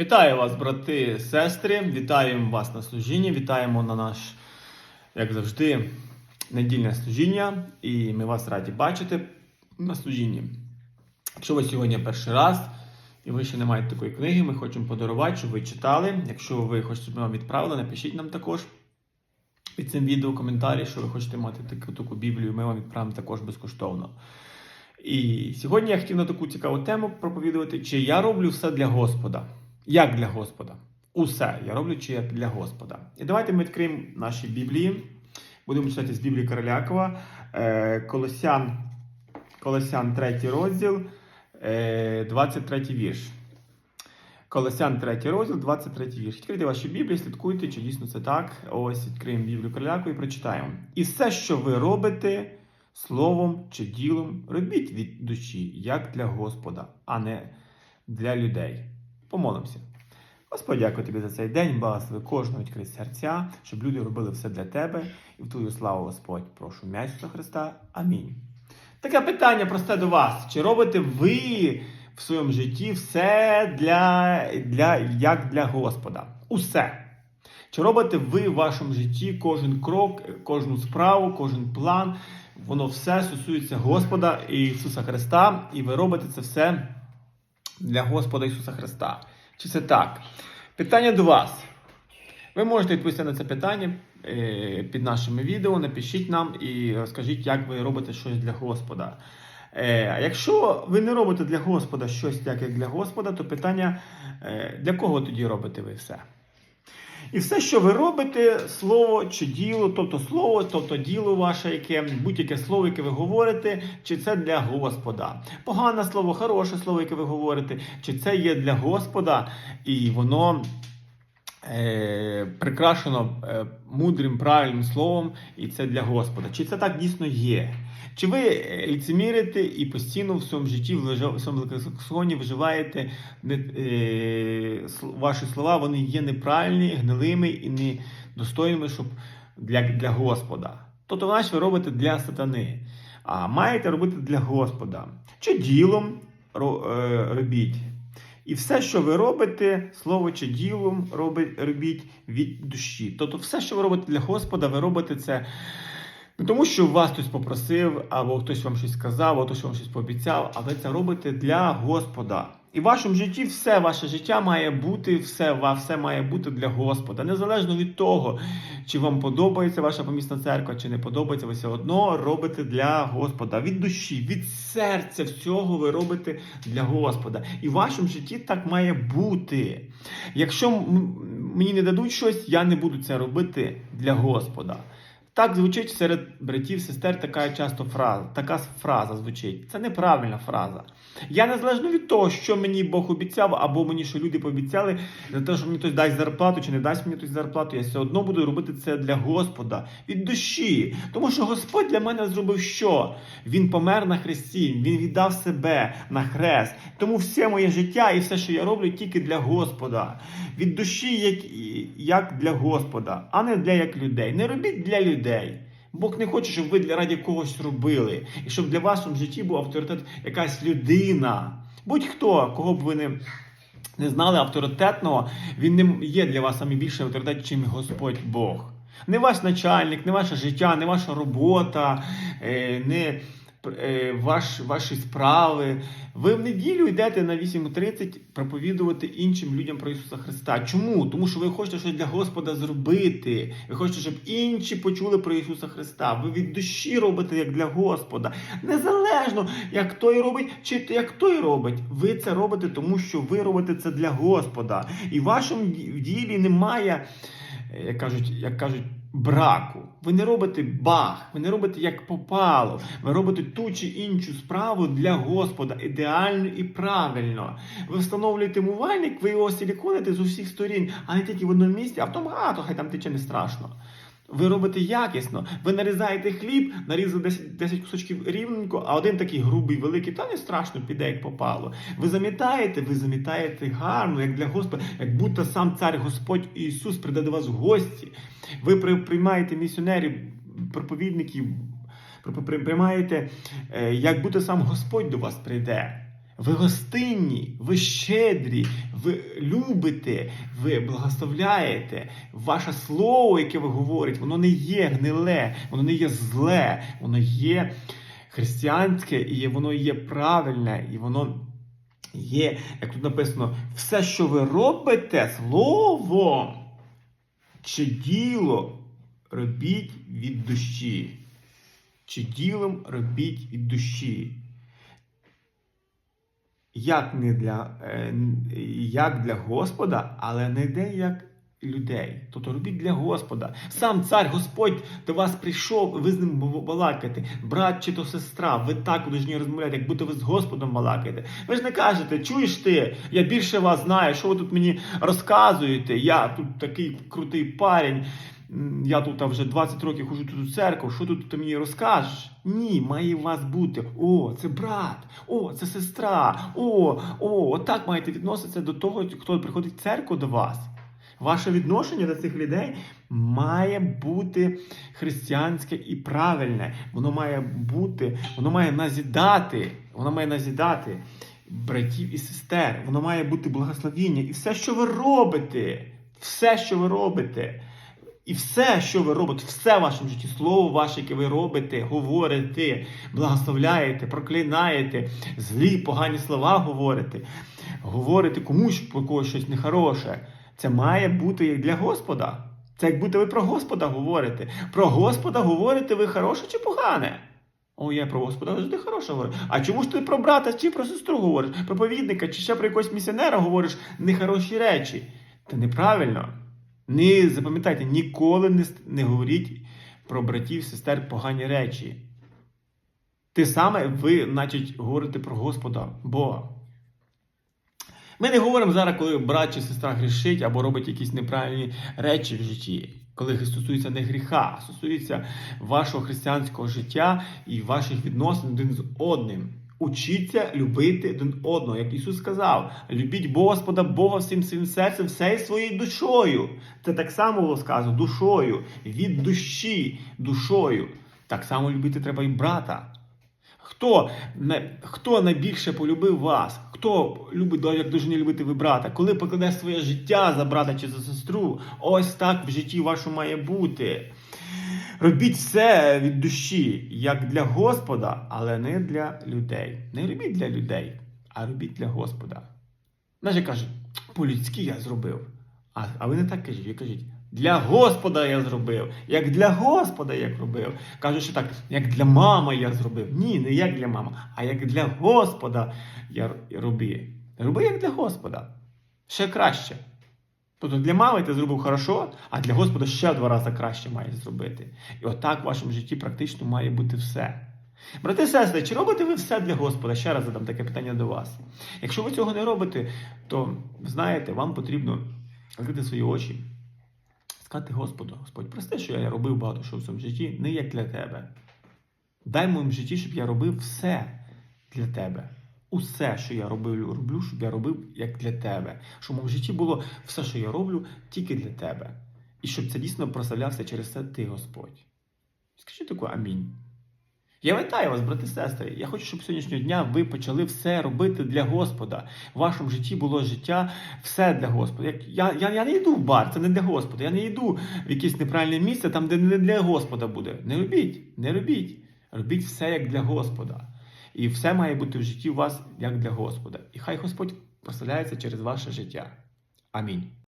Вітаю вас, брати, сестри. Вітаємо вас на служінні. Вітаємо на наш, як завжди, недільне служіння. І ми вас раді бачити на служінні. Якщо ви сьогодні перший раз і ви ще не маєте такої книги, ми хочемо подарувати, щоб ви читали. Якщо ви хочете, щоб ми вам відправили, напишіть нам також під цим відео коментарі, що ви хочете мати таку, таку Біблію, ми вам відправимо також безкоштовно. І сьогодні я хотів на таку цікаву тему проповідувати, чи я роблю все для Господа. Як для Господа? Усе я роблю чи я для Господа. І давайте ми відкриємо наші Біблії. Будемо читати з Біблії Королякова. Е, Колосян, Колосян 3 розділ, е, 23 вірш. Колосян 3 розділ, 23 вірш. Відкрийте ваші Біблії, слідкуйте, чи дійсно це так. Ось відкриємо Біблію Королякова і прочитаємо. І все, що ви робите, словом чи ділом, робіть від душі, як для Господа, а не для людей. Помолимося. Господь, дякую тобі за цей день, благослови кожного відкрити серця, щоб люди робили все для тебе і в твою славу, Господь. Прошу м'яч Христа. Амінь. Таке питання просте до вас. Чи робите ви в своєму житті все для, для, як для Господа? Усе. Чи робите ви в вашому житті кожен крок, кожну справу, кожен план? Воно все стосується Господа і Ісуса Христа, і ви робите це все для Господа Ісуса Христа. Чи це так? Питання до вас. Ви можете відповісти на це питання е, під нашими відео. Напишіть нам і розкажіть, як ви робите щось для Господа. Е, А якщо ви не робите для Господа щось як для Господа, то питання, е, для кого тоді робите ви все? І все, що ви робите, слово чи діло, тобто слово, тобто діло ваше, яке будь-яке слово, яке ви говорите, чи це для Господа. Погане слово, хороше слово, яке ви говорите, чи це є для Господа, і воно прикрашено е, мудрим, правильним словом, і це для Господа. Чи це так дійсно є? Чи ви е, ліцемірите і постійно в своєму житті, в своєму лексиконі виживаєте не, е, ваші слова, вони є неправильні, гнилими і недостойними, щоб для, для Господа. Тобто, значить, ви робите для сатани, а маєте робити для Господа. Чи ділом ро- е, робіть. І все, що ви робите, слово чи ділом робить, робіть від душі. Тобто, все, що ви робите для Господа, ви робите це не тому, що вас хтось попросив, або хтось вам щось сказав, або хтось вам щось пообіцяв, а ви це робите для Господа. І в вашому житті все ваше життя має бути, все, все має бути для Господа. Незалежно від того, чи вам подобається ваша помісна церква, чи не подобається, ви все одно робите для Господа. Від душі, від серця всього ви робите для Господа. І в вашому житті так має бути. Якщо мені не дадуть щось, я не буду це робити для Господа. Так звучить серед братів, сестер така часто фраза. Така фраза звучить. Це неправильна фраза. Я незалежно від того, що мені Бог обіцяв, або мені що люди пообіцяли, за те, що мені хтось дасть зарплату чи не дасть мені хтось зарплату, я все одно буду робити це для Господа від душі. Тому що Господь для мене зробив що? Він помер на хресті, він віддав себе на хрест. Тому все моє життя і все, що я роблю, тільки для Господа. Від душі, як, як для Господа, а не для як людей. Не робіть для людей. Бог не хоче, щоб ви для раді когось робили, і щоб для вас у житті був авторитет якась людина. Будь-хто, кого б ви не, не знали авторитетного, він не є для вас найбільшим авторитет, чим Господь Бог. Не ваш начальник, не ваше життя, не ваша робота, е, не ваш, ваші справи. Ви в неділю йдете на 8.30 проповідувати іншим людям про Ісуса Христа. Чому? Тому що ви хочете щось для Господа зробити. Ви хочете, щоб інші почули про Ісуса Христа. Ви від душі робите як для Господа. Незалежно, як той робить, чи як той робить. Ви це робите, тому що ви робите це для Господа. І в вашому ділі немає, е, як кажуть, як кажуть. Браку. Ви не робите бах, ви не робите як попало. Ви робите ту чи іншу справу для Господа ідеально і правильно. Ви встановлюєте мувальник, ви його силіконите з усіх сторін, а не тільки в одному місці, а в тому, а то хай там тече не страшно. Ви робите якісно. Ви нарізаєте хліб, нарізали 10, 10 кусочків рівненько, а один такий грубий, великий, та не страшно, піде як попало. Ви замітаєте, ви замітаєте гарно, як для Господа, як будто сам цар Господь Ісус прийде до вас в гості. Ви при- приймаєте місіонерів, проповідників, при- при- приймаєте, е, як будто сам Господь до вас прийде. Ви гостинні, ви щедрі, ви любите, ви благословляєте. Ваше слово, яке ви говорите, воно не є гниле, воно не є зле, воно є християнське і воно є правильне, і воно є, як тут написано, все, що ви робите словом чи діло робіть від душі. Чи ділом робіть від душі. Як не для, е, як для Господа, але не де як людей. Тобто робіть для Господа. Сам цар Господь до вас прийшов, ви з ним балакаєте. Брат чи то сестра, ви так повинні розмовляти, як будто ви з Господом балакаєте. Ви ж не кажете, чуєш ти, я більше вас знаю, що ви тут мені розказуєте? Я тут такий крутий парень. Я тут вже 20 років хожу тут у церкву, що тут ти мені розкажеш? Ні, має у вас бути. О, це брат, о, це сестра, о, о, отак маєте відноситися до того, хто приходить в церкву до вас. Ваше відношення до цих людей має бути християнське і правильне. Воно має бути, воно має назідати, воно має назідати братів і сестер. Воно має бути благословіння. І все, що ви робите, все, що ви робите, і все, що ви робите, все в вашому житті, слово ваше, яке ви робите, говорите, благословляєте, проклинаєте, злі, погані слова говорите, говорите комусь про когось щось нехороше. Це має бути як для Господа. Це як будто ви про Господа говорите. Про Господа говорите ви хороше чи погане? О, я про Господа завжди хороше говорю. А чому ж ти про брата чи про сестру говориш, проповідника, чи ще про якогось місіонера говориш нехороші речі? Це неправильно. Не запам'ятайте, ніколи не, не говоріть про братів, сестер погані речі. Те саме ви, значить, говорите про Господа Бога. Ми не говоримо зараз, коли брат чи сестра грішить або робить якісь неправильні речі в житті, коли стосується не гріха, а стосується вашого християнського життя і ваших відносин один з одним. Учіться любити один одного, як Ісус сказав: любіть Господа Бога всім своїм серцем, всею своєю душою. Це так само було сказано душою, від душі, душою. Так само любити треба і брата. Хто, хто найбільше полюбив вас? Хто любить, як дуже не любити ви брата? Коли покладеш своє життя за брата чи за сестру, ось так в житті вашому має бути. Робіть все від душі, як для Господа, але не для людей. Не робіть для людей, а робіть для Господа. Як кажуть, по-людськи я зробив. А, а ви не так кажіть, ви кажіть, для Господа я зробив. Як для Господа я робив. Кажуть, що так, як для мами я зробив. Ні, не як для мами, а як для Господа я роби. Роби як для Господа. Ще краще. Тобто для мами ти зробив хорошо, а для Господа ще в два рази краще маєш зробити. І отак в вашому житті практично має бути все. Брати і сестри, чи робите ви все для Господа? Ще раз задам таке питання до вас. Якщо ви цього не робите, то знаєте, вам потрібно закрити свої очі, сказати Господу, Господь, прости, що я робив багато що в своєму житті, не як для тебе. Дай моєму житті, щоб я робив все для тебе. Усе, що я робив, роблю, щоб я робив як для тебе. Щоб в житті було все, що я роблю, тільки для тебе. І щоб це дійсно прославлявся через це ти, Господь. Скажіть таке амінь. Я вітаю вас, брати і сестри. Я хочу, щоб сьогоднішнього дня ви почали все робити для Господа. В вашому житті було життя все для Господа. Я, я, я не йду в бар, це не для Господа. Я не йду в якесь неправильне місце, там, де не для Господа буде. Не робіть, не робіть. Робіть все як для Господа. І все має бути в житті у вас як для Господа. І хай Господь прославляється через ваше життя. Амінь.